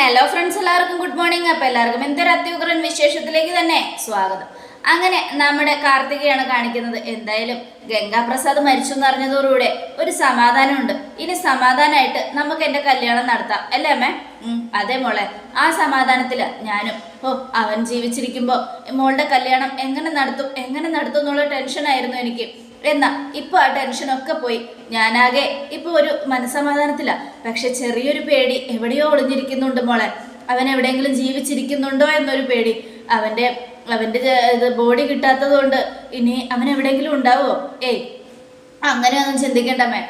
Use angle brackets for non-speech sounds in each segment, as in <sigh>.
Hello friends എല്ലാവർക്കും good morning അപ്പോൾ എല്ലാവർക്കും എന്തൊരു അത്യുഗ്രൻ വിശേഷത്തിലേക്ക് തന്നെ സ്വാഗതം. അങ്ങനെ നമ്മുടെ കാർത്തികയാണ് കാണിക്കുന്നത്. എന്തായാലും ഗംഗാപ്രസാദ് മരിച്ചു എന്ന് അറിഞ്ഞതോടുകൂടെ ഒരു സമാധാനമുണ്ട്. ഇനി സമാധാനമായിട്ട് നമുക്ക് എന്റെ കല്യാണം നടത്താം. അല്ലേ അമ്മേ? അതെ മോളെ. ആ സമാധാനത്തിൽ ഞാനും. ഓ അവൻ ജീവിച്ചിരിക്കുമ്പോൾ മോളുടെ കല്യാണം എങ്ങനെ നടത്തും? എങ്ങനെ നടത്തും എന്നുള്ള ടെൻഷനായിരുന്നു എനിക്ക്. എന്നാ ഇപ്പൊ ആ ടെൻഷനൊക്കെ പോയി. ഞാനാകെ ഇപ്പൊ ഒരു മനസമാധാനത്തില പക്ഷെ ചെറിയൊരു പേടി എവിടെയോ ഒളിഞ്ഞിരിക്കുന്നുണ്ട് മോളെ. അവൻ എവിടെയെങ്കിലും ജീവിച്ചിരിക്കുന്നുണ്ടോ എന്നൊരു പേടി. അവന്റെ അവന്റെ ഇത് ബോഡി കിട്ടാത്തത് കൊണ്ട് ഇനി അവൻ എവിടെയെങ്കിലും ഉണ്ടാവോ? ഏയ് അങ്ങനെയൊന്നും ചിന്തിക്കണ്ടമേ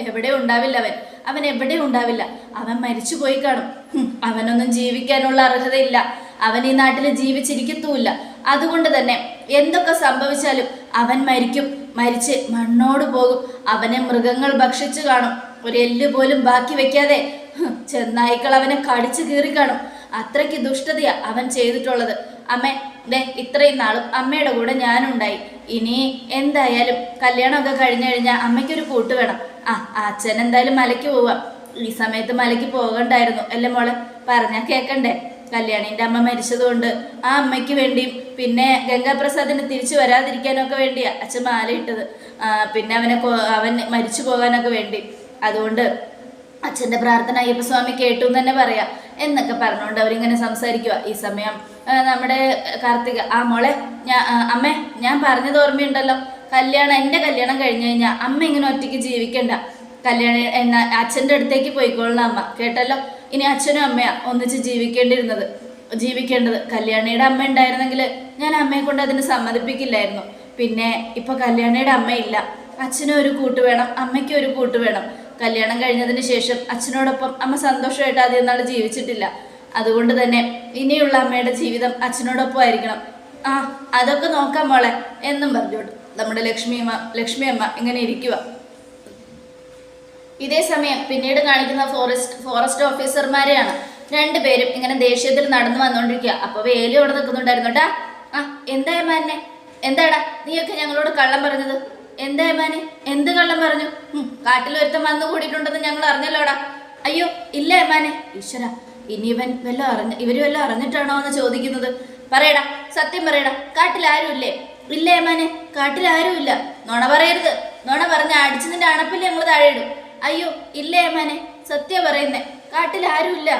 എവിടെ ഉണ്ടാവില്ല അവൻ. അവൻ എവിടെ ഉണ്ടാവില്ല? അവൻ മരിച്ചു പോയി കാണും. അവനൊന്നും ജീവിക്കാനുള്ള അർഹതയില്ല. അവൻ ഈ നാട്ടിൽ ജീവിച്ചിരിക്കത്തുമില്ല. അതുകൊണ്ട് തന്നെ എന്തൊക്കെ സംഭവിച്ചാലും അവൻ മരിക്കും. മരിച്ച് മണ്ണോട് പോകും. അവനെ മൃഗങ്ങൾ ഭക്ഷിച്ചു കാണും. ഒരു എല്ല് പോലും ബാക്കി വെക്കാതെ ചെന്നായ്ക്കൾ അവനെ കടിച്ചു കീറി കാണും. അത്രയ്ക്ക് ദുഷ്ടതയാ അവൻ ചെയ്തിട്ടുള്ളത്. അമ്മേ ദേ ഇത്രയും നാളും അമ്മയുടെ കൂടെ ഞാനുണ്ടായി. ഇനി എന്തായാലും കല്യാണമൊക്കെ കഴിഞ്ഞു കഴിഞ്ഞാൽ അമ്മയ്ക്കൊരു കൂട്ട് വേണം. ആ അച്ഛൻ എന്തായാലും മലയ്ക്ക് പോവാം. ഈ സമയത്ത് മലയ്ക്ക് പോകണ്ടായിരുന്നു. അല്ലേ മോളെ? പറഞ്ഞാൽ കേക്കണ്ടേ? കല്യാണിന്റെ അമ്മ മരിച്ചതുകൊണ്ട് ആ അമ്മയ്ക്ക് വേണ്ടിയും പിന്നെ ഗംഗാപ്രസാദിന് തിരിച്ചു വരാതിരിക്കാനൊക്കെ വേണ്ടി അച്ഛൻ മാലയിട്ടത്. പിന്നെ അവനെ അവൻ മരിച്ചു പോകാനൊക്കെ വേണ്ടി. അതുകൊണ്ട് അച്ഛന്റെ പ്രാർത്ഥന അയ്യപ്പസ്വാമി കേട്ടു എന്ന് തന്നെ പറയാം. എന്നൊക്കെ പറഞ്ഞുകൊണ്ട് അവരിങ്ങനെ സംസാരിക്കുക ഈ സമയം നമ്മുടെ കാർത്തിക ആ മോളെ ഞാൻ അമ്മേ ഞാൻ പറഞ്ഞത് ഓർമ്മയുണ്ടല്ലോ. കല്യാണം എന്റെ കല്യാണം കഴിഞ്ഞു കഴിഞ്ഞാൽ അമ്മ ഇങ്ങനെ ഒറ്റയ്ക്ക് ജീവിക്കണ്ട. കല്യാണം എന്നാ അച്ഛന്റെ അടുത്തേക്ക് പോയിക്കൊള്ളണം അമ്മ. കേട്ടല്ലോ? ഇനി അച്ഛനും അമ്മയാ ഒന്നിച്ച് ജീവിക്കേണ്ടിരുന്നത് ജീവിക്കേണ്ടത് കല്യാണിയുടെ അമ്മ ഉണ്ടായിരുന്നെങ്കിൽ ഞാൻ അമ്മയെ കൊണ്ട് അതിന് സമ്മതിപ്പിക്കില്ലായിരുന്നു. പിന്നെ ഇപ്പൊ കല്യാണിയുടെ അമ്മയില്ല. അച്ഛനും ഒരു കൂട്ട് വേണം അമ്മയ്ക്കും ഒരു കൂട്ട് വേണം. കല്യാണം കഴിഞ്ഞതിന് ശേഷം അച്ഛനോടൊപ്പം അമ്മ സന്തോഷമായിട്ട് ആദ്യം നാൾ ജീവിച്ചിട്ടില്ല. അതുകൊണ്ട് തന്നെ ഇനിയുള്ള അമ്മയുടെ ജീവിതം അച്ഛനോടൊപ്പം ആയിരിക്കണം. ആ അതൊക്കെ നോക്കാം മോളെ എന്നും പറഞ്ഞോട്ട് നമ്മുടെ ലക്ഷ്മി അമ്മ ലക്ഷ്മി അമ്മ ഇങ്ങനെ ഇരിക്കുക ഇതേ സമയം പിന്നീട് കാണിക്കുന്ന ഫോറസ്റ്റ് ഫോറസ്റ്റ് ഓഫീസർമാരെയാണ് രണ്ടുപേരും ഇങ്ങനെ ദേഷ്യത്തിൽ നടന്നു വന്നുകൊണ്ടിരിക്കുക അപ്പൊ വേലി അവിടെ നിൽക്കുന്നുണ്ടായിരുന്നു കേട്ടാ ആ എന്താ മാനെ എന്താടാ? നീയൊക്കെ ഞങ്ങളോട് കള്ളം പറഞ്ഞത്? എന്താ മാനെ എന്ത് കള്ളം പറഞ്ഞു? കാട്ടിൽ ഒരുത്തം വന്നു കൂടിയിട്ടുണ്ടെന്ന് ഞങ്ങൾ അറിഞ്ഞല്ലോടാ. അയ്യോ ഇല്ല മാനെ ഈശ്വര ഇനി ഇവൻ അറിഞ്ഞ ഇവർ വല്ലതും അറിഞ്ഞിട്ടാണോ എന്ന് ചോദിക്കുന്നത്? പറയടാ സത്യം പറയടാ കാട്ടിൽ ആരുമില്ലേ? ഇല്ല ഏമാനെ കാട്ടിൽ ആരുമില്ല. നുണ പറയരുത്. നുണ പറഞ്ഞ അടിച്ചതിന്റെ അണപ്പില്ലേ ഞങ്ങൾ താഴെ ഇടും. അയ്യോ ഇല്ല ഏമാനെ സത്യ പറയുന്നേ കാട്ടിൽ ആരുമില്ല.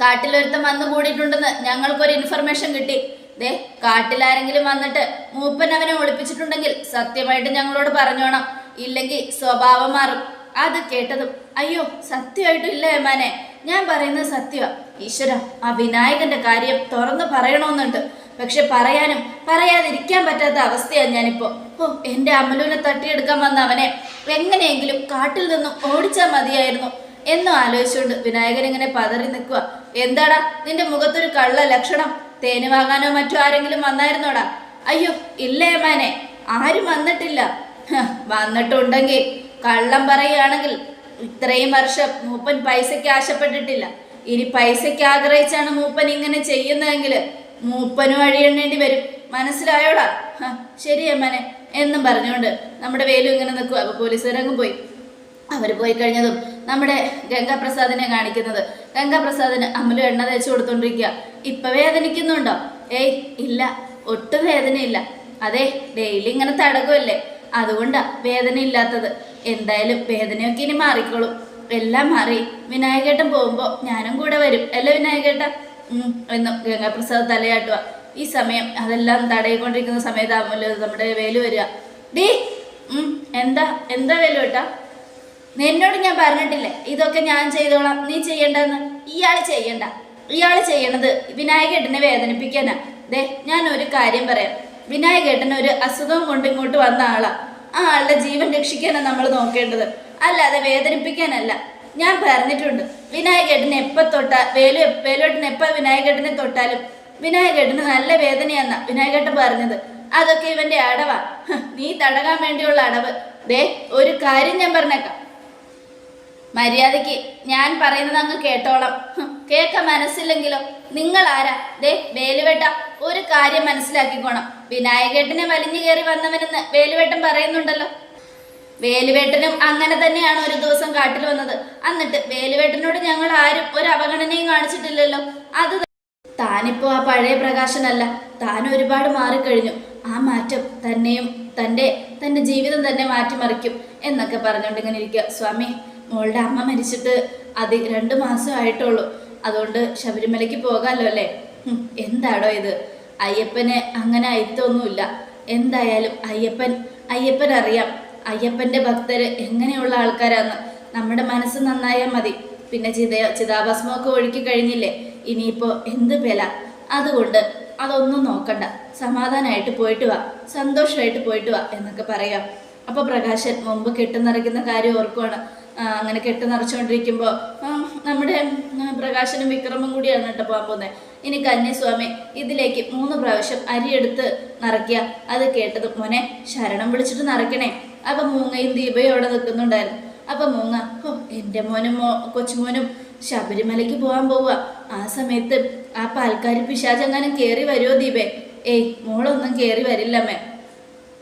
കാട്ടിലൊരുത്തം വന്ന് കൂടിയിട്ടുണ്ടെന്ന് ഞങ്ങൾക്കൊരു ഇൻഫർമേഷൻ കിട്ടി. ദേ കാട്ടിലാരെങ്കിലും വന്നിട്ട് മൂപ്പൻ അവനെ ഒളിപ്പിച്ചിട്ടുണ്ടെങ്കിൽ സത്യമായിട്ട് ഞങ്ങളോട് പറഞ്ഞോണം. ഇല്ലെങ്കിൽ സ്വഭാവം മാറും. അത് കേട്ടതും അയ്യോ സത്യമായിട്ടും ഇല്ല ഏമാനെ ഞാൻ പറയുന്നത് സത്യമാ ഈശ്വര ആ വിനായകന്റെ കാര്യം തുറന്ന് പറയണമെന്നുണ്ട് പക്ഷെ പറയാനും പറയാതിരിക്കാൻ പറ്റാത്ത അവസ്ഥയാണ് ഞാനിപ്പോ. ഓ എന്റെ അമലുവിനെ തട്ടിയെടുക്കാൻ വന്ന അവനെ എങ്ങനെയെങ്കിലും കാട്ടിൽ നിന്നും ഓടിച്ചാൽ മതിയായിരുന്നു. എന്നും ആലോചിച്ചുകൊണ്ട് വിനായകൻ ഇങ്ങനെ പതറി നിൽക്കുക എന്താടാ നിന്റെ മുഖത്തൊരു കള്ള ലക്ഷണം? തേന് വാങ്ങാനോ മറ്റോ ആരെങ്കിലും വന്നായിരുന്നോടാ? അയ്യോ ഇല്ല ഏമാനെ ആരും വന്നിട്ടില്ല. വന്നിട്ടുണ്ടെങ്കിൽ കള്ളം പറയുകയാണെങ്കിൽ ഇത്രയും വർഷം മൂപ്പൻ പൈസയ്ക്ക് ആശപ്പെട്ടിട്ടില്ല. ഇനി പൈസയ്ക്ക് ആഗ്രഹിച്ചാണ് മൂപ്പൻ ഇങ്ങനെ ചെയ്യുന്നതെങ്കിൽ മൂപ്പനും അഴിയണ്ണേണ്ടി വരും. മനസ്സിലായോടാ? ശരി എന്നും പറഞ്ഞുകൊണ്ട് നമ്മുടെ വേലു ഇങ്ങനെ നിൽക്കുക അപ്പൊ പോലീസുകാരങ്ങ് പോയി. അവർ പോയി കഴിഞ്ഞതും നമ്മുടെ ഗംഗാപ്രസാദിനെ കാണിക്കുന്നത്. ഗംഗാപ്രസാദിന് അമലു എണ്ണ തേച്ച് കൊടുത്തോണ്ടിരിക്കുക ഇപ്പൊ വേദനിക്കുന്നുണ്ടോ? ഏയ് ഇല്ല. ഒട്ടും വേദനയില്ല. അതെ ഡെയിലി ഇങ്ങനെ തടകുമല്ലേ അതുകൊണ്ടാ വേദന ഇല്ലാത്തത്. എന്തായാലും വേദനയൊക്കെ ഇനി മാറിക്കോളും. എല്ലാം മാറി. വിനായകേട്ടൻ പോകുമ്പോൾ ഞാനും കൂടെ വരും. അല്ലേ വിനായകേട്ട? എന്നും ഗംഗാപ്രസാദ് തലയാട്ടുക ഈ സമയം അതെല്ലാം തടയിക്കൊണ്ടിരിക്കുന്ന സമയത്താകുമല്ലോ നമ്മുടെ വേലു വരിക. ഡീ എന്താ എന്താ വേലു കേട്ടാ നിന്നോട് ഞാൻ പറഞ്ഞിട്ടില്ലേ ഇതൊക്കെ ഞാൻ ചെയ്തോളാം. നീ ചെയ്യണ്ടെന്ന് ഇയാൾ ചെയ്യണ്ട. ഇയാൾ ചെയ്യണത് വിനായകേട്ടനെ വേദനിപ്പിക്കാനാ. ദേ ഞാൻ ഒരു കാര്യം പറയാം. വിനായകേട്ടൻ ഒരു അസുഖം കൊണ്ട് ഇങ്ങോട്ട് വന്ന ആളാ. ആ ആളുടെ ജീവൻ രക്ഷിക്കാനാണ് നമ്മൾ നോക്കേണ്ടത്. അല്ലാതെ വേദനിപ്പിക്കാനല്ല. ഞാൻ പറഞ്ഞിട്ടുണ്ട് വിനായകേട്ടനെ എപ്പ തൊട്ടാൽ വേലു വേലുവേട്ടൻ എപ്പ വിനായകേട്ടനെ തൊട്ടാലും വിനായകേട്ടന് നല്ല വേദനയെന്ന വിനായകേട്ടൻ പറഞ്ഞത്. അതൊക്കെ ഇവന്റെ അടവാ. നീ തടകാൻ വേണ്ടിയുള്ള അടവ്. ദേ ഒരു കാര്യം ഞാൻ പറഞ്ഞേക്കാം. മര്യാദയ്ക്ക് ഞാൻ പറയുന്നത് അങ്ങ് കേട്ടോളാം. കേക്ക മനസ്സില്ലെങ്കിലോ? നിങ്ങൾ ആരാ? ദേ വേലുവേട്ട ഒരു കാര്യം മനസ്സിലാക്കിക്കോണം. വിനായകേട്ടനെ വലിഞ്ഞു കയറി വന്നവനെന്ന് വേലുവേട്ടൻ പറയുന്നുണ്ടല്ലോ. വേലുവേട്ടനും അങ്ങനെ തന്നെയാണ് ഒരു ദിവസം കാട്ടിൽ വന്നത്. എന്നിട്ട് വേലുവേട്ടനോട് ഞങ്ങൾ ആരും ഒരു അവഗണനയും കാണിച്ചിട്ടില്ലല്ലോ. അത് താനിപ്പോ ആ പഴയ പ്രകാശനല്ല. താൻ ഒരുപാട് മാറിക്കഴിഞ്ഞു. ആ മാറ്റം തന്നെയും തന്റെ തന്റെ ജീവിതം തന്നെ മാറ്റിമറിക്കും എന്നൊക്കെ പറഞ്ഞുകൊണ്ട് ഇങ്ങനെ ഇരിക്കുക സ്വാമി മോളുടെ അമ്മ മരിച്ചിട്ട് അത് രണ്ട് മാസമായിട്ടുള്ളൂ അതുകൊണ്ട് ശബരിമലയ്ക്ക് പോകാമല്ലോ അല്ലേ? എന്താടോ ഇത്? അയ്യപ്പന് അങ്ങനെ അയിത്തൊന്നുമില്ല എന്തായാലും അയ്യപ്പൻ അയ്യപ്പൻ അറിയാം. അയ്യപ്പന്റെ ഭക്തര് എങ്ങനെയുള്ള ആൾക്കാരാന്ന്. നമ്മുടെ മനസ്സ് നന്നായാൽ മതി. പിന്നെ ചിത ചിതാഭസ്മമൊക്കെ ഒഴുക്കി കഴിഞ്ഞില്ലേ? ഇനിയിപ്പോ എന്ത് വില? അതുകൊണ്ട് അതൊന്നും നോക്കണ്ട. സമാധാനമായിട്ട് പോയിട്ട് വാ. സന്തോഷമായിട്ട് പോയിട്ട് വാ എന്നൊക്കെ പറയാം. അപ്പൊ പ്രകാശൻ മുമ്പ് കെട്ടുനിറയ്ക്കുന്ന കാര്യം ഓർക്കുവാണ്. അങ്ങനെ കെട്ട് നിറച്ചുകൊണ്ടിരിക്കുമ്പോൾ നമ്മുടെ പ്രകാശനും വിക്രമും കൂടിയാണ് കേട്ടോ പോകാൻ പോകുന്നത് ഇനി കന്യാസ്വാമി ഇതിലേക്ക് മൂന്ന് പ്രാവശ്യം അരിയെടുത്ത് നിറയ്ക്കുക. അത് കേട്ടത് മോനെ ശരണം വിളിച്ചിട്ട് നിറയ്ക്കണേ. അപ്പൊ മൂങ്ങയും ദീപയും അവിടെ നിൽക്കുന്നുണ്ടായിരുന്നു. അപ്പൊ മൂങ്ങ ഓ എന്റെ മോനും കൊച്ചുമോനും ശബരിമലയ്ക്ക് പോവാൻ പോവുക. ആ സമയത്ത് ആ പാൽക്കാരി പിശാചെങ്ങാനും കയറി വരുമോ ദീപേ? ഏയ് മോളൊന്നും കയറി വരില്ലമ്മേ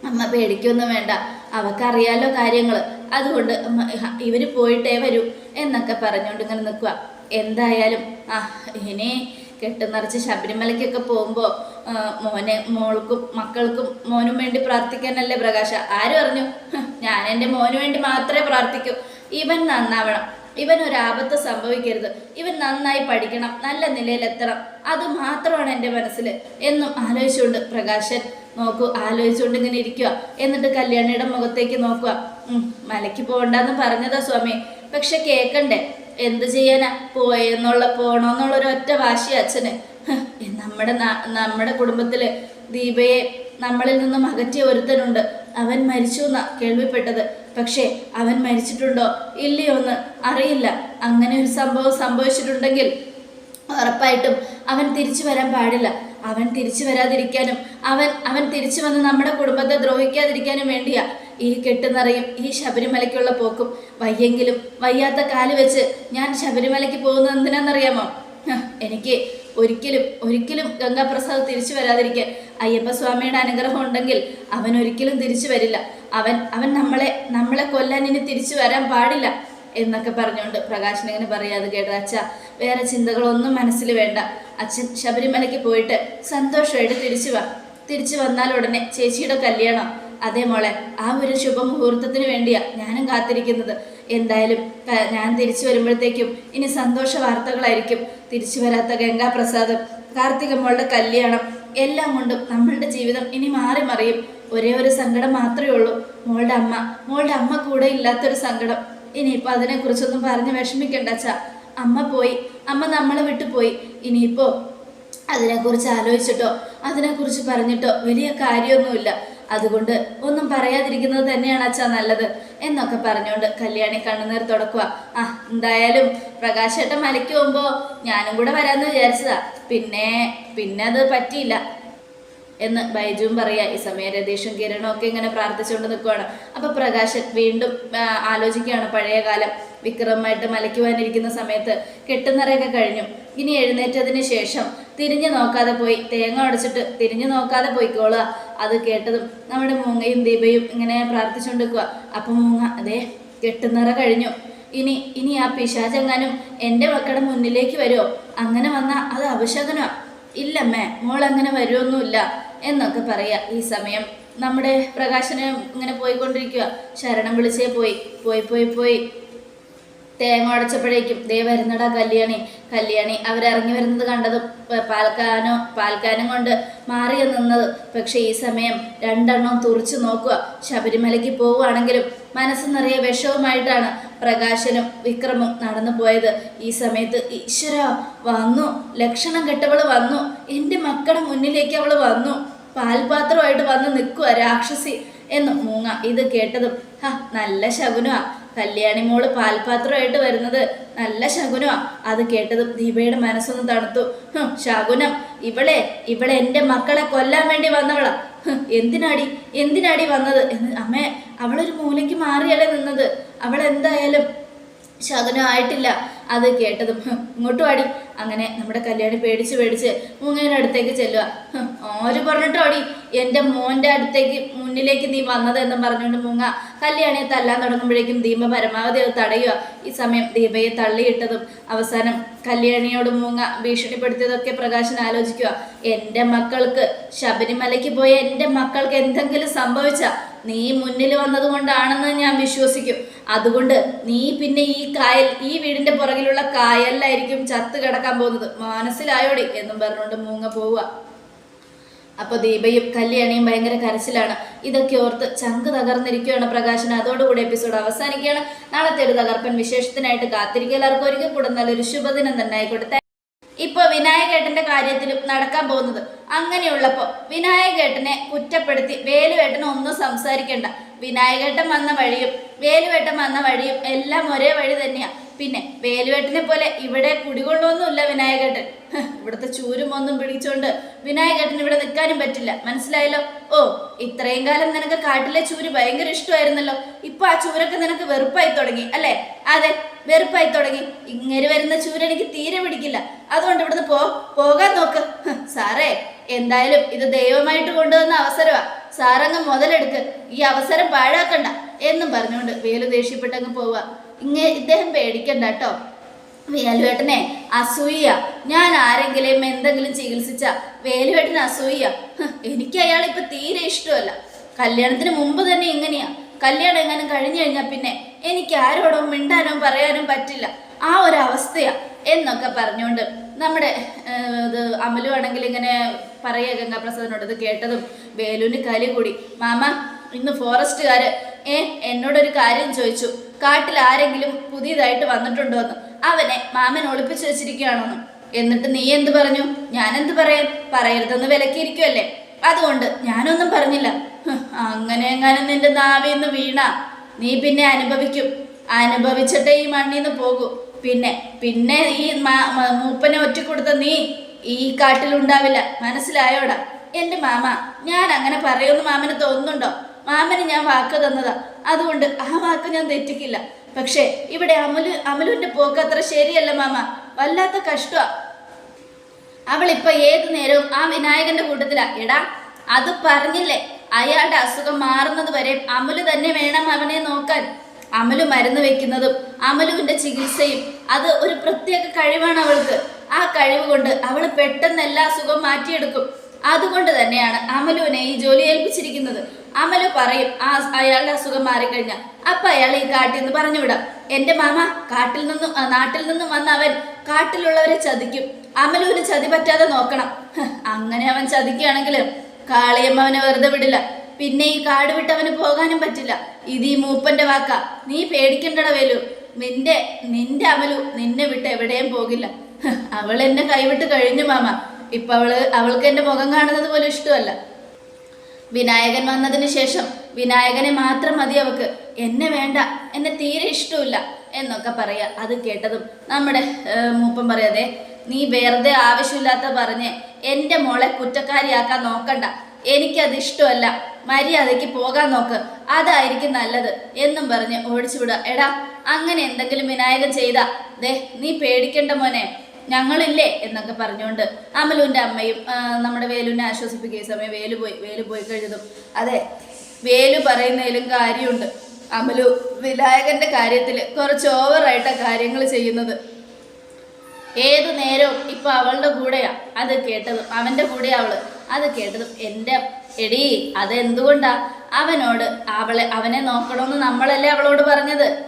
അമ്മ. പേടിക്കൊന്നും വേണ്ട. അവക്കറിയാലോ കാര്യങ്ങൾ അതുകൊണ്ട് ഇവർ പോയിട്ടേ വരൂ എന്നൊക്കെ പറഞ്ഞുകൊണ്ട് ഇങ്ങനെ നിൽക്കുക എന്തായാലും ആ ഇനി കെട്ടുനിറച്ച് ശബരിമലയ്ക്കൊക്കെ പോകുമ്പോൾ മോനെ മോൾക്കും മക്കൾക്കും മോനും വേണ്ടി പ്രാർത്ഥിക്കാനല്ലേ പ്രകാശ? ആരും അറിഞ്ഞു ഞാൻ എന്റെ മോനു വേണ്ടി മാത്രമേ പ്രാർത്ഥിക്കൂ. ഇവൻ നന്നാവണം. ഇവൻ ഒരു ആപത്ത് സംഭവിക്കരുത്. ഇവൻ നന്നായി പഠിക്കണം നല്ല നിലയിലെത്തണം അത് മാത്രമാണ് എന്റെ മനസ്സിൽ. എന്നും ആലോചിച്ചുകൊണ്ട് പ്രകാശൻ നോക്കൂ ആലോചിച്ചുകൊണ്ട് ഇങ്ങനെ ഇരിക്കുക എന്നിട്ട് കല്യാണിയുടെ മുഖത്തേക്ക് നോക്കുക. മലയ്ക്ക് പോകണ്ടെന്ന് പറഞ്ഞതാ സ്വാമി. പക്ഷെ കേക്കണ്ടേ? എന്ത് ചെയ്യാനാ? പോയെന്നുള്ള പോണോന്നുള്ള ഒരു ഒറ്റ വാശി അച്ഛന്. നമ്മുടെ നമ്മുടെ കുടുംബത്തിൽ ദീപയെ നമ്മളിൽ നിന്നും അകറ്റിയ ഒരുത്തനുണ്ട്. അവൻ മരിച്ചു എന്നാ കേൾവിപ്പെട്ടത്. പക്ഷേ അവൻ മരിച്ചിട്ടുണ്ടോ ഇല്ലയോ എന്ന് അറിയില്ല. അങ്ങനെ ഒരു സംഭവം സംഭവിച്ചിട്ടുണ്ടെങ്കിൽ ഉറപ്പായിട്ടും അവൻ തിരിച്ചു വരാൻ പാടില്ല. അവൻ തിരിച്ചു വരാതിരിക്കാനും അവൻ അവൻ തിരിച്ചു വന്ന് നമ്മുടെ കുടുംബത്തെ ദ്രോഹിക്കാതിരിക്കാനും വേണ്ടിയാ ഈ കെട്ടുനിറയും ഈ ശബരിമലയ്ക്കുള്ള പോക്കും. വയ്യെങ്കിലും വയ്യാത്ത കാൽ വെച്ച് ഞാൻ ശബരിമലയ്ക്ക് പോകുന്നത് എന്തിനാണെന്നറിയാമോ എനിക്ക് ഒരിക്കലും ഒരിക്കലും ഗംഗാപ്രസാദ് തിരിച്ചു വരാതിരിക്കാൻ അയ്യപ്പസ്വാമിയുടെ അനുഗ്രഹം ഉണ്ടെങ്കിൽ അവൻ ഒരിക്കലും തിരിച്ചു വരില്ല. അവൻ അവൻ നമ്മളെ നമ്മളെ കൊല്ലാൻ ഇനി തിരിച്ചു വരാൻ പാടില്ല എന്നൊക്കെ പറഞ്ഞുകൊണ്ട് പ്രകാശൻ ഇങ്ങനെ പറയാതെ കേട്ടത് അച്ഛ വേറെ ചിന്തകളൊന്നും മനസ്സിൽ വേണ്ട. അച്ഛൻ ശബരിമലയ്ക്ക് പോയിട്ട് സന്തോഷമായിട്ട് തിരിച്ചു വാ. തിരിച്ചു വന്നാൽ ഉടനെ ചേച്ചിയുടെ കല്യാണം. അതേ മോളെ ആ ഒരു ശുഭമുഹൂർത്തത്തിന് വേണ്ടിയാ ഞാനും കാത്തിരിക്കുന്നത്. എന്തായാലും ഞാൻ തിരിച്ചു വരുമ്പോഴത്തേക്കും ഇനി സന്തോഷ വാർത്തകളായിരിക്കും. തിരിച്ചു വരാത്ത ഗംഗാപ്രസാദം കാർത്തിക മോളുടെ കല്യാണം എല്ലാം കൊണ്ടും നമ്മളുടെ ജീവിതം ഇനി മാറി മറിയും. ഒരേ ഒരു സങ്കടം മാത്രമേ ഉള്ളൂ. മോളുടെ അമ്മ മോളുടെ അമ്മ കൂടെ ഇല്ലാത്തൊരു സങ്കടം. ഇനിയിപ്പോൾ അതിനെക്കുറിച്ചൊന്നും പറഞ്ഞ് വിഷമിക്കണ്ട അച്ഛാ. അമ്മ പോയി അമ്മ നമ്മളെ വിട്ടു പോയി. ഇനിയിപ്പോ അതിനെക്കുറിച്ച് ആലോചിച്ചിട്ടോ അതിനെക്കുറിച്ച് പറഞ്ഞിട്ടോ വലിയ കാര്യമൊന്നുമില്ല. അതുകൊണ്ട് ഒന്നും പറയാതിരിക്കുന്നത് തന്നെയാണ് അച്ഛാ നല്ലത് എന്നൊക്കെ പറഞ്ഞുകൊണ്ട് കല്യാണി കണ്ണുനീർ തുടക്കുക ആ എന്തായാലും പ്രകാശേട്ടൻ മലയ്ക്ക് പോകുമ്പോൾ ഞാനും കൂടെ വരാമെന്ന് വിചാരിച്ചതാ. പിന്നെ പിന്നെ അത് പറ്റിയില്ല എന്ന് ബൈജുവും പറയാ. ഈ സമയം രതീഷും കിരണും ഒക്കെ ഇങ്ങനെ പ്രാർത്ഥിച്ചുകൊണ്ട് നിൽക്കുവാണ് അപ്പൊ പ്രകാശൻ വീണ്ടും ആലോചിക്കുകയാണ് പഴയ കാലം വിക്രമായിട്ട് മലയ്ക്കുവാനിരിക്കുന്ന സമയത്ത് കെട്ടുന്നറയൊക്കെ കഴിഞ്ഞു. ഇനി എഴുന്നേറ്റതിന് ശേഷം തിരിഞ്ഞു നോക്കാതെ പോയി. തേങ്ങ അടച്ചിട്ട് തിരിഞ്ഞു നോക്കാതെ പോയിക്കോളുക. അത് കേട്ടതും നമ്മുടെ മൂങ്ങയും ദീപയും ഇങ്ങനെ പ്രാർത്ഥിച്ചുകൊണ്ടിരിക്കുക. അപ്പം മൂങ്ങ അതെ കെട്ടുന്നറ കഴിഞ്ഞു. ഇനി ഇനി ആ പിശാചെങ്ങാനും എന്റെ മക്കളുടെ മുന്നിലേക്ക് വരുമോ അങ്ങനെ വന്നാൽ അത് അപശകനോ? ഇല്ലമ്മേ മോൾ അങ്ങനെ വരുമൊന്നുമില്ല എന്നൊക്കെ പറയുക ഈ സമയം. നമ്മുടെ പ്രകാശനം ഇങ്ങനെ പോയിക്കൊണ്ടിരിക്കുക. ശരണം വിളിച്ചേ പോയി. പോയി പോയി പോയി. തേങ്ങ ഉടച്ചപ്പോഴേക്കും ദേ വരുന്നടാ കല്യാണി കല്യാണി. അവരിറങ്ങി വരുന്നത് കണ്ടതും പാൽക്കാനോ പാൽക്കാനും കൊണ്ട് മാറി നിന്നത്. പക്ഷെ ഈ സമയം രണ്ടെണ്ണം തുറച്ചു നോക്കുക. ശബരിമലയ്ക്ക് പോവുകയാണെങ്കിലും മനസ്സ് നിറയെ വിഷവുമായിട്ടാണ് പ്രകാശനും വിക്രമും നടന്നു പോയത്. ഈ സമയത്ത് ഈശ്വര വന്നു. ലക്ഷണം കെട്ടവൾ വന്നു. എന്റെ മക്കളുടെ മുന്നിലേക്ക് അവൾ വന്നു. പാൽപാത്രമായിട്ട് വന്ന് നിൽക്കുക രാക്ഷസി. എന്ന് മൂങ്ങ ഇത് കേട്ടതും ഹ നല്ല ശകുനമാ കല്യാണി മോൾ പാൽപാത്രമായിട്ട് വരുന്നത് നല്ല ശകുനമാ. അത് കേട്ടതും ദീപയുടെ മനസ്സൊന്ന് തണുത്തു. ശകുനം ഇവളെ ഇവളെ എന്റെ മക്കളെ കൊല്ലാൻ വേണ്ടി വന്നവളാ. എന്തിനാടി എന്തിനാടി വന്നത്? എന്ന് അമ്മേ അവളൊരു മൂലയ്ക്ക് മാറിയല്ലേ നിന്നത്? അവൾ എന്തായാലും ശകുനം ആയിട്ടില്ല അത് കേട്ടതും ഇങ്ങോട്ട് പാടി അങ്ങനെ നമ്മുടെ കല്യാണി പേടിച്ച് പേടിച്ച് മൂങ്ങയുടെ അടുത്തേക്ക് ചെല്ലുക ഓര് ആര് പറഞ്ഞിട്ടോടി എന്റെ മോന്റെ അടുത്തേക്ക് മുന്നിലേക്ക് നീ വന്നത് എന്ന് പറഞ്ഞുകൊണ്ട് മൂങ്ങ. കല്യാണിയെ തല്ലാൻ തുടങ്ങുമ്പോഴേക്കും ദീപ പരമാവധി അത് തടയുക ഈ സമയം ദീപയെ തള്ളിയിട്ടതും അവസാനം കല്യാണിയോട് മൂങ്ങ ഭീഷണിപ്പെടുത്തിയതൊക്കെ പ്രകാശൻ ആലോചിക്കുക എന്റെ മക്കൾക്ക് ശബരിമലയ്ക്ക് പോയ എന്റെ മക്കൾക്ക് എന്തെങ്കിലും സംഭവിച്ച? നീ മുന്നിൽ വന്നത് കൊണ്ടാണെന്ന് ഞാൻ വിശ്വസിക്കും. അതുകൊണ്ട് നീ പിന്നെ ഈ കായൽ ഈ വീടിന്റെ പുറകിലുള്ള കായലിലായിരിക്കും ചത്ത് കിടക്കാൻ പോകുന്നത്. മനസ്സിലായോടി? എന്നും പറഞ്ഞുകൊണ്ട് മൂങ്ങ പോവുക. അപ്പൊ ദീപയും കല്യാണിയും ഭയങ്കര കരച്ചിലാണ്. ഇതൊക്കെ ഓർത്ത് ചങ്ക് തകർന്നിരിക്കുകയാണ് പ്രകാശൻ. അതോടുകൂടി എപ്പിസോഡ് അവസാനിക്കുകയാണ്. നാളത്തെ ഒരു തകർപ്പൻ വിശേഷത്തിനായിട്ട് കാത്തിരിക്കുക. എല്ലാവർക്കും ഒരിക്കൽ കൂടെ നല്ലൊരു ശുഭദിനം തന്നെ ആയിക്കോട്ടെ. ഇപ്പൊ വിനായകേട്ടന്റെ കാര്യത്തിലും നടക്കാൻ പോകുന്നത് അങ്ങനെയുള്ളപ്പോൾ വിനായകേട്ടനെ കുറ്റപ്പെടുത്തി വേലുവേട്ടനെ ഒന്നും സംസാരിക്കണ്ട. വിനായകേട്ടൻ വന്ന വഴിയും വേലുവേട്ടൻ വന്ന വഴിയും എല്ലാം ഒരേ വഴി തന്നെയാണ് പിന്നെ വേലുവേട്ടനെ പോലെ ഇവിടെ കുടികൊള്ളൊന്നുമില്ല വിനായകേട്ടൻ. ഇവിടുത്തെ ചൂരും ഒന്നും പിടിച്ചോണ്ട് വിനായകേട്ടൻ ഇവിടെ നിൽക്കാനും പറ്റില്ല. മനസ്സിലായല്ലോ? ഓ ഇത്രയും കാലം നിനക്ക് കാട്ടിലെ ചൂര് ഭയങ്കര ഇഷ്ടമായിരുന്നല്ലോ. ഇപ്പൊ ആ ചൂരൊക്കെ നിനക്ക് വെറുപ്പായി തുടങ്ങി അല്ലേ? അതെ വെറുപ്പായി തുടങ്ങി. ഇങ്ങനെ വരുന്ന ചൂര് എനിക്ക് തീരെ പിടിക്കില്ല. അതുകൊണ്ട് ഇവിടുന്ന് പോ പോകാൻ നോക്ക്. സാറേ എന്തായാലും ഇത് ദൈവമായിട്ട് കൊണ്ടുവന്ന അവസരമാ സാറങ്ങ് മുതലെടുക്ക്. ഈ അവസരം പാഴാക്കണ്ട എന്നും പറഞ്ഞുകൊണ്ട് വേലു ദേഷ്യപ്പെട്ടങ്ങ് പോവുക. ഇങ്ങനെ ഇദ്ദേഹം പേടിക്കണ്ട കേട്ടോ. വേലുവേട്ടനെ അസൂയ. ഞാൻ ആരെങ്കിലും എന്തെങ്കിലും ചികിത്സിച്ച വേലുവേട്ടന് അസൂയ. എനിക്ക് അയാൾ ഇപ്പൊ തീരെ ഇഷ്ടമല്ല. കല്യാണത്തിന് മുമ്പ് തന്നെ ഇങ്ങനെയാ. കല്യാണം എങ്ങാനും കഴിഞ്ഞു കഴിഞ്ഞാൽ പിന്നെ എനിക്ക് ആരോടും മിണ്ടാനും പറയാനും പറ്റില്ല. ആ ഒരു അവസ്ഥയാ എന്നൊക്കെ പറഞ്ഞുകൊണ്ട് നമ്മുടെ ഇത് അമലു ആണെങ്കിൽ ഇങ്ങനെ പറയുക ഗംഗാപ്രസാദിനോട് ഇത് കേട്ടതും വേലുവിന് കലി കൂടി. മാമ ഇന്ന് ഫോറസ്റ്റുകാര് ഏ എന്നോടൊരു കാര്യം ചോദിച്ചു. കാട്ടിൽ ആരെങ്കിലും പുതിയതായിട്ട് വന്നിട്ടുണ്ടോ എന്ന് അവനെ മാമൻ ഒളിപ്പിച്ചു വെച്ചിരിക്കുകയാണോന്ന്. എന്നിട്ട് നീ എന്ത് പറഞ്ഞു? ഞാൻ എന്ത് പറയാൻ? പറയരുതെന്ന് വിലക്കിയിരിക്കുമല്ലേ അതുകൊണ്ട് ഞാനൊന്നും പറഞ്ഞില്ല. അങ്ങനെ എങ്ങാനും നിന്റെ നാവിന്ന് വീണ നീ പിന്നെ അനുഭവിക്കും. അനുഭവിച്ചിട്ടേ ഈ മണ്ണിൽ നിന്ന് പോകൂ. പിന്നെ പിന്നെ ഈ മൂപ്പനെ ഒറ്റ മൂപ്പനെ ഒറ്റക്കൊടുത്ത നീ ഈ കാട്ടിലുണ്ടാവില്ല മനസ്സിലായോടാ? എന്റെ മാമ ഞാൻ അങ്ങനെ പറയുമെന്ന് മാമന് തോന്നുന്നുണ്ടോ? മാമന് ഞാൻ വാക്ക് തന്നതാ. അതുകൊണ്ട് ആ വാക്ക് ഞാൻ തെറ്റിക്കില്ല. പക്ഷേ ഇവിടെ അമലു അമലുവിന്റെ പോക്ക് അത്ര ശരിയല്ല മാമ. വല്ലാത്ത കഷ്ടമാ അവളിപ്പോൾ ഏത് നേരവും ആ വിനായകന്റെ കൂട്ടത്തിലാ. എടാ അത് പറഞ്ഞില്ലേ? അയാളുടെ അസുഖം മാറുന്നത് വരെ അമൽ തന്നെ വേണം അവനെ നോക്കാൻ. അമൽ മരുന്ന് വെക്കുന്നതും അമലുവിന്റെ ചികിത്സയും അത് ഒരു പ്രത്യേക കഴിവാണ് അവൾക്ക്. ആ കഴിവ് കൊണ്ട് അവൾ പെട്ടെന്ന് എല്ലാ അസുഖം മാറ്റിയെടുക്കും. അതുകൊണ്ട് തന്നെയാണ് അമലുവിനെ ഈ ജോലി ഏൽപ്പിച്ചിരിക്കുന്നത്. അമലു പറയും ആ അയാളുടെ അസുഖം മാറിക്കഴിഞ്ഞാൽ അപ്പൊ അയാൾ ഈ കാട്ടിൽ നിന്ന് പറഞ്ഞുവിടാം. എന്റെ മാമ കാട്ടിൽ നിന്നും നാട്ടിൽ നിന്നും വന്ന അവൻ കാട്ടിലുള്ളവരെ ചതിക്കും. അമലുവിന് ചതി പറ്റാതെ നോക്കണം. അങ്ങനെ അവൻ ചതിക്കുകയാണെങ്കിൽ കാളിയമ്മ അവനെ വെറുതെ വിടില്ല. പിന്നെ ഈ കാട് വിട്ട് പോകാനും പറ്റില്ല. ഇത് ഈ മൂപ്പന്റെ വാക്ക. നീ പേടിക്കണ്ടട വേലു. നിന്റെ നിന്റെ അമലു നിന്നെ വിട്ട് എവിടെയും പോകില്ല. <laughs> അവൾ എന്നെ കൈവിട്ട് കഴിഞ്ഞു മാമ. ഇപ്പൊ അവൾ അവൾക്ക് എന്റെ മുഖം കാണുന്നത് പോലും ഇഷ്ടമല്ല. വിനായകൻ വന്നതിന് ശേഷം വിനായകനെ മാത്രം മതി അവക്ക്. എന്നെ വേണ്ട എന്നെ തീരെ ഇഷ്ടമില്ല എന്നൊക്കെ പറയാ. അത് കേട്ടതും നമ്മുടെ മൂപ്പം പറയാതെ നീ വെറുതെ ആവശ്യമില്ലാത്ത പറഞ്ഞ് എന്റെ മോളെ കുറ്റക്കാരിയാക്കാൻ നോക്കണ്ട. എനിക്കത് ഇഷ്ടമല്ല. മര്യാദയ്ക്ക് പോകാൻ നോക്ക്. അതായിരിക്കും നല്ലത് എന്നും പറഞ്ഞ് ഓടിച്ചു വിടുക. എടാ അങ്ങനെ എന്തെങ്കിലും വിനായകൻ ചെയ്താ. ദേ നീ പേടിക്കണ്ട മോനെ. ഞങ്ങളില്ലേ എന്നൊക്കെ പറഞ്ഞുകൊണ്ട് അമലുവിന്റെ അമ്മയും നമ്മുടെ വേലുവിനെ ആശ്വസിപ്പിക്കുക. ഈ സമയം വേലു പോയി വേലു പോയി കഴിഞ്ഞതും. അതെ വേലു പറയുന്നതിലും കാര്യമുണ്ട്. അമലു വിനായകന്റെ കാര്യത്തിൽ കുറച്ച് ഓവറായിട്ടാണ് കാര്യങ്ങൾ ചെയ്യുന്നത്. ഏതു നേരവും ഇപ്പൊ അവളുടെ കൂടെയാ. അത് കേട്ടതും. അവന്റെ കൂടെ അവൾ. അത് കേട്ടതും എന്റെ എടി അതെന്തുകൊണ്ടാ? അവനോട് അവളെ അവനെ നോക്കണമെന്ന് നമ്മളല്ലേ അവളോട് പറഞ്ഞത്?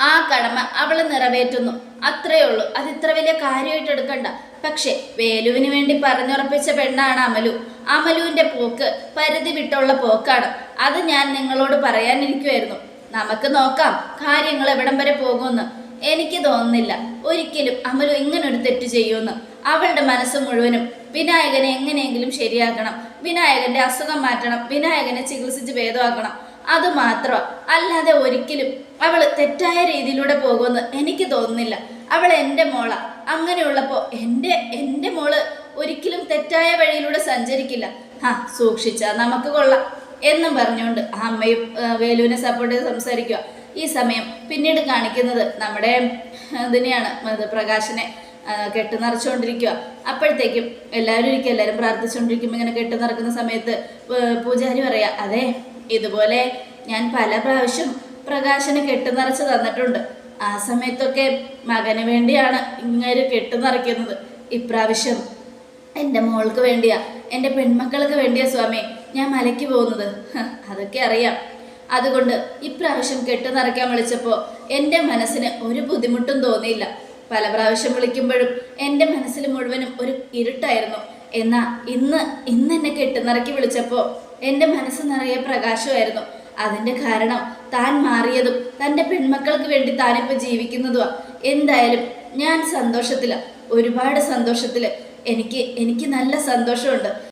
ആ കടമ അവൾ നിറവേറ്റുന്നു. അത്രയേ ഉള്ളൂ. അത് ഇത്ര വലിയ കാര്യമായിട്ട് എടുക്കണ്ട. പക്ഷെ വേലുവിന് വേണ്ടി പറഞ്ഞുറപ്പിച്ച പെണ്ണാണ് അമലു. അമലുവിന്റെ പോക്ക് പരിധി വിട്ടുള്ള പോക്കാണ്. അത് ഞാൻ നിങ്ങളോട് പറയാനിരിക്കുമായിരുന്നു നമുക്ക് നോക്കാം കാര്യങ്ങൾ എവിടം വരെ പോകുമെന്ന്. എനിക്ക് തോന്നുന്നില്ല. ഒരിക്കലും അമലു ഒരു തെറ്റ് ചെയ്യുമെന്ന്. അവളുടെ മനസ്സ് മുഴുവനും വിനായകനെ എങ്ങനെയെങ്കിലും ശരിയാക്കണം. വിനായകന്റെ അസുഖം മാറ്റണം. വിനായകനെ ചികിത്സിച്ച് ഭേദമാക്കണം. അത് മാത്രം അല്ലാതെ ഒരിക്കലും അവൾ തെറ്റായ രീതിയിലൂടെ പോകുമെന്ന് എനിക്ക് തോന്നുന്നില്ല. അവൾ എന്റെ മോള. അങ്ങനെയുള്ളപ്പോൾ എന്റെ എന്റെ മോൾ ഒരിക്കലും തെറ്റായ വഴിയിലൂടെ സഞ്ചരിക്കില്ല. ആ സൂക്ഷിച്ച നമുക്ക് കൊള്ളാം. എന്നും പറഞ്ഞുകൊണ്ട് ആ അമ്മയും വേലുവിനെ സപ്പോർട്ട് ചെയ്ത് സംസാരിക്കുക ഈ സമയം പിന്നീട് കാണിക്കുന്നത് നമ്മുടെ ഇതിനെയാണ് പ്രകാശനെ കെട്ട് നിറച്ചുകൊണ്ടിരിക്കുക. അപ്പോഴത്തേക്കും എല്ലാവരും ഇരിക്കും എല്ലാവരും പ്രാർത്ഥിച്ചുകൊണ്ടിരിക്കുമ്പോൾ ഇങ്ങനെ കെട്ട് നിറക്കുന്ന സമയത്ത് പൂജാരി പറയാ അതെ ഇതുപോലെ ഞാൻ പല പ്രാവശ്യം പ്രകാശന് കെട്ട് നിറച്ച് തന്നിട്ടുണ്ട്. ആ സമയത്തൊക്കെ മകന് വേണ്ടിയാണ് ഇങ്ങനെ കെട്ട് നിറയ്ക്കുന്നത്. ഇപ്രാവശ്യം എന്റെ മോൾക്ക് വേണ്ടിയാ എന്റെ പെൺമക്കൾക്ക് വേണ്ടിയാ സ്വാമി ഞാൻ മലയ്ക്ക് പോകുന്നത്. അതൊക്കെ അറിയാം. അതുകൊണ്ട് ഇപ്രാവശ്യം കെട്ട് നിറയ്ക്കാൻ വിളിച്ചപ്പോൾ എന്റെ മനസ്സിന് ഒരു ബുദ്ധിമുട്ടും തോന്നിയില്ല. പല പ്രാവശ്യം വിളിക്കുമ്പോഴും എന്റെ മനസ്സിൽ മുഴുവനും ഒരു ഇരുട്ടായിരുന്നു. എന്നാൽ ഇന്ന് ഇന്ന് എന്നെ കെട്ട് നിറക്കി വിളിച്ചപ്പോൾ എന്റെ മനസ്സ് നിറയെ പ്രകാശമായിരുന്നു. അതിന്റെ കാരണം താൻ മാറിയതും തന്റെ പെൺമക്കൾക്ക് വേണ്ടി താനിപ്പോൾ ജീവിക്കുന്നതുമാണ് എന്തായാലും ഞാൻ സന്തോഷത്തിലാണ് ഒരുപാട് സന്തോഷത്തിൽ എനിക്ക് എനിക്ക് നല്ല സന്തോഷമുണ്ട്.